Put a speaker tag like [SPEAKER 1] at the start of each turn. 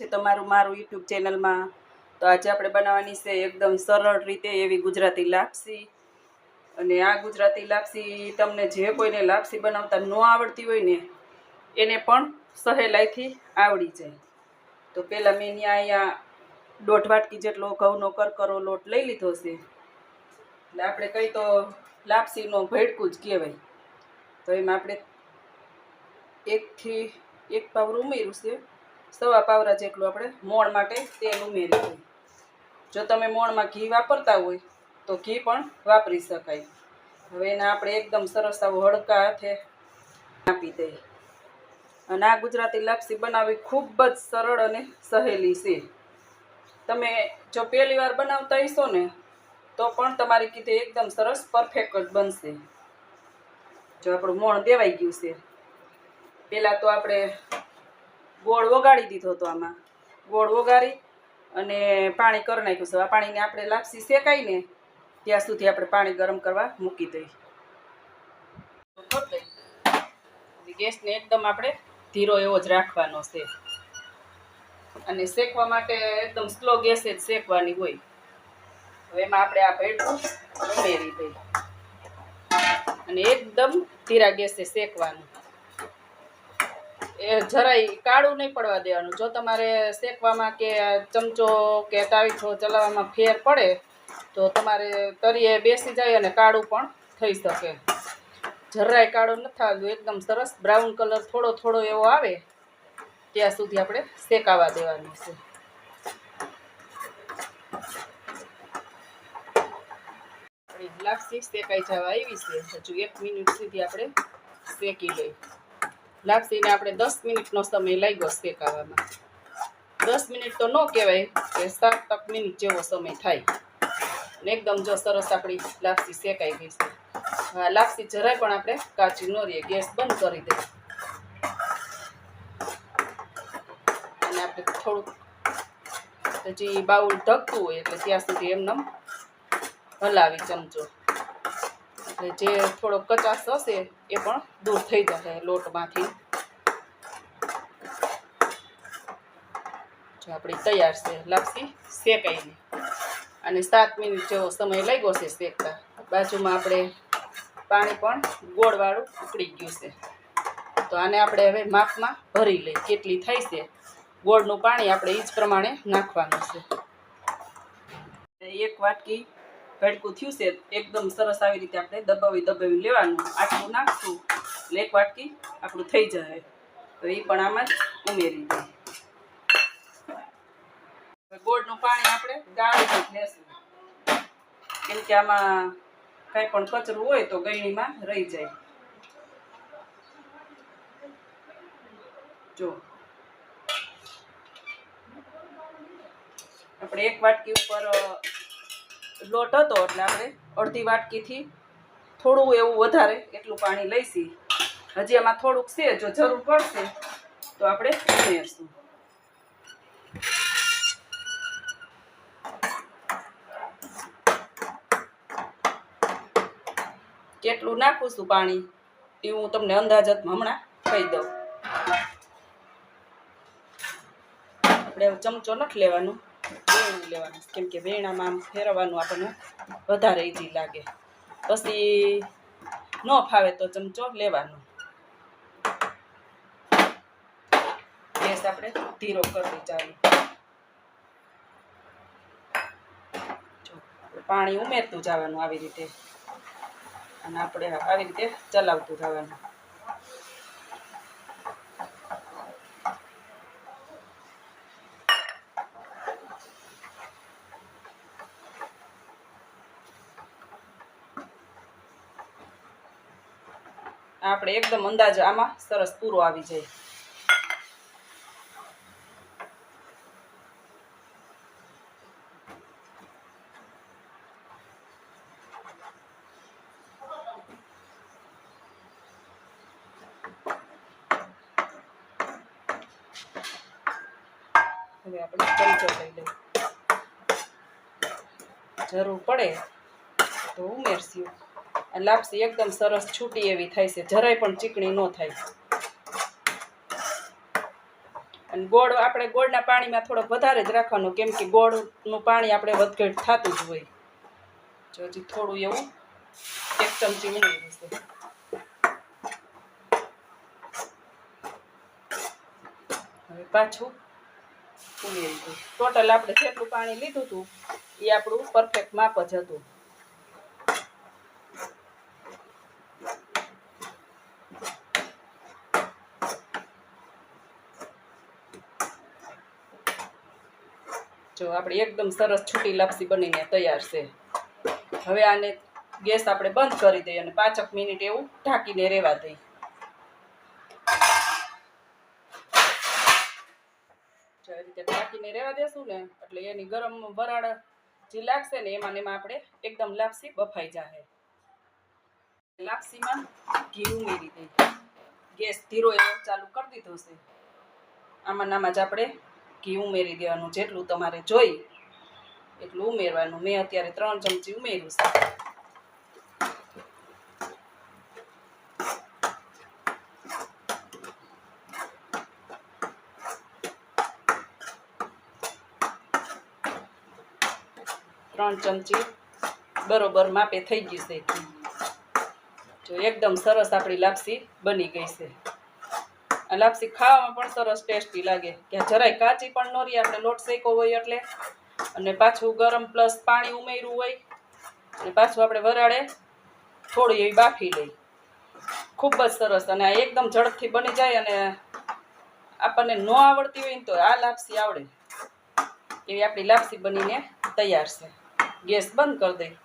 [SPEAKER 1] છે તમારું મારું યુટ્યુબ ચેનલમાં. તો આજે આપણે બનાવવાની છે એકદમ સરળ રીતે એવી ગુજરાતી લાપસી. અને આ ગુજરાતી લાપસી તમને જે કોઈને લાપસી બનાવતા ન આવડતી હોય ને, એને પણ સહેલાઈથી આવડી જાય. તો પહેલાં મેં ત્યાં અહીંયા દોઢ વાટકી જેટલો ઘઉંનો કરકરો લોટ લઈ લીધો છે. એટલે આપણે કંઈ તો લાપસીનો ભેડકું જ કહેવાય. તો એમાં આપણે એકથી એક પાવર ઉમેર્યું છે. સવા પાવરા જેટલું આપણે મોણ માટે તેલ ઉમેર્યું જો તમે મોણમાં ઘી વાપરતા હોય, તો ઘી પણ વાપરી શકાય. હવે એને આપણે એકદમ સરસ આવું હળકા હાથે આપી દઈએ. અને આ ગુજરાતી લાપસી બનાવવી ખૂબ જ સરળ અને સહેલી છે. તમે જો પહેલી વાર બનાવતા હશો ને, તો પણ તમારી કીધે એકદમ સરસ પરફેક્ટ બનશે. જો આપણું મોણ દેવાઈ ગયું છે. પહેલાં તો આપણે ગોળ વગાડી દીધો હતો આમાં. ગોળ વગાડી અને પાણી કરી નાખ્યું છે. આ પાણીને આપણે લાપસી શેકાઈને ત્યાં સુધી આપણે પાણી ગરમ કરવા મૂકી દઈએ. ગેસને એકદમ આપણે ધીરો એવો જ રાખવાનો છે. અને શેકવા માટે એકદમ સ્લો ગેસે જ શેકવાની હોય. હવે એમાં આપણે આ ભેડું ઉમેરી દઈએ. અને એકદમ ધીરા ગેસે શેકવાનું. એ જરાય કાળું નહીં પડવા દેવાનું. જો તમારે શેકવામાં કે ચમચો કે તાવીથો ચલાવવામાં ફેર પડે, તો તમારે તરીએ બેસી જાય અને કાળું પણ થઈ શકે. જરાય કાળું નથી આવતું, એકદમ સરસ બ્રાઉન કલર થોડો થોડો એવો આવે, ત્યાં સુધી આપણે શેકાવા દેવાનું છે. લાપસી શેકાઈ જવા આવી છે. હજુ એક મિનિટ સુધી આપણે શેકી લઈએ લાપસીને આપણે દસ મિનિટનો સમય લાગ્યો શેકાવામાં. દસ મિનિટ તો ન કહેવાય કે સાત તક મિનિટ જેવો સમય થાય. અને એકદમ જો સરસ આપણી લાપસી શેકાઈ ગઈ છે. હા લાપસી જરાય પણ આપણે કાચી ન રહીએ, ગેસ બંધ કરી દઈએ. અને આપણે થોડુંક હજી બાઉલ ઢકતું હોય એટલે ત્યાં સુધી એમને હલાવી ચમચો. એટલે જે થોડો કચાશ હશે એ પણ દૂર થઈ જશે લોટમાંથી. જો આપણી તૈયાર છે લાપસી શેકાઈને. અને સાત મિનિટ જેવો સમય લાગ્યો છે શેકતા. બાજુમાં આપણે પાણી પણ ગોળવાળું ઉકળી ગયું છે. તો આને આપણે હવે માપમાં ભરી લઈએ. કેટલી થઈ છે? ગોળનું પાણી આપણે એ જ પ્રમાણે નાખવાનું છે. એક વાટકી ભડકું થયું છે, એકદમ સરસ આવી રીતે આપણે દબાવી દબાવી લેવાનું. આટલું નાખશું, એટલે એક વાટકી આપણું થઈ જાય. તો એ પણ આમાં જ ઉમેરી દઈએ. ગોળનું પાણી આપણે ગાળીને જ લેશું. કેમ કે આમાં કાંઈ પણ કચરું હોય તો ગળણીમાં રહી જાય. જો. આપણે એક વાટકી ઉપર લોટ હતો એટલે આપણે અડધી વાટકીથી થોડું એવું વધારે એટલું પાણી લઈશી. હજી એમાં થોડુંક છે, જો જરૂર પડશે તો આપણે ઉમેરશું. કેટલું નાખું પાણી? એ હું તમને અંદાજત હમણાં કહી દઉં. આપણે ચમચો નથી લેવાનું. વેણું લેવાનું. કેમ વેણામાં આમ ફેરવવાનું આપણને વધારે ઈઝી લાગે. પછી ન ફાવે તો ચમચો લેવાનો. ગેસ આપણે ધીરો કરી ચાલુ. પાણી ઉમેરતું જવાનું આવી રીતે. અને આપણે આવી રીતે ચલાવતું જવાનું. આપણે એકદમ અંદાજ આમાં સરસ પૂરો આવી જાય. આપણે લઈ લઈએ. જરૂર પડે તો ઉમેરશું. લાપસી એકદમ સરસ છૂટી એવી થાય છે. જરાય પણ ચીકણી ન થાય. અને ગોળ આપણે ગોળના પાણીમાં થોડોક વધારે જ રાખવાનો, કેમ કે ગોળનું પાણી આપણે વધઘટ થતું જ હોય. જો હજી થોડું એવું, એક ચમચી ઉમેરી છે હવે પાછું ઉમેરી દઉં ટોટલ આપણે જેટલું પાણી લીધું હતું, એ આપણું પરફેક્ટ માપ જ હતું. જો આપણે એકદમ સરસ છૂટી લાપસી બનીને તૈયાર છે. હવે આને ગેસ આપણે બંધ કરી દઈએ અને પાંચક મિનિટ એવું ઢાંકીને રહેવા દઈએ. ઢાંકીને રહેવા દેશું ને, એટલે એની ગરમ વરાળ જે લાગશે ને એમાં એમાં આપણે એકદમ લાપસી બફાઈ જાહે. લાપસીમાં ઘી ઉમેરી દઈએ. ગેસ ધીરો એવો ચાલુ કરી દીધો છે. આમાં નામાં જ આપણે ઘી ઉમેરી દેવાનું જેટલું તમારે જોઈ, એટલું ઉમેરવાનું. મેં અત્યારે ત્રણ ચમચી ઉમેર્યું છે. ત્રણ ચમચી બરોબર માપે થઈ ગઈ છે. જો એકદમ સરસ આપણી લાપસી બની ગઈ છે. લાપસી ખાવામાં પણ સરસ ટેસ્ટી લાગે. કે જરાય કાચી પણ ન રહી, આપણે લોટ શેકો હોય એટલે. અને પાછું ગરમ પ્લસ પાણી ઉમેર્યું હોય, અને પાછું આપણે વરાળે થોડી એવી બાફી લઈ. ખૂબ જ સરસ અને આ એકદમ ઝડપથી બની જાય અને આપણને ન આવડતી હોય ને તો આ લાપસી આવડે. એવી આપણી લાપસી બનીને તૈયાર છે. ગેસ બંધ કરી દઈ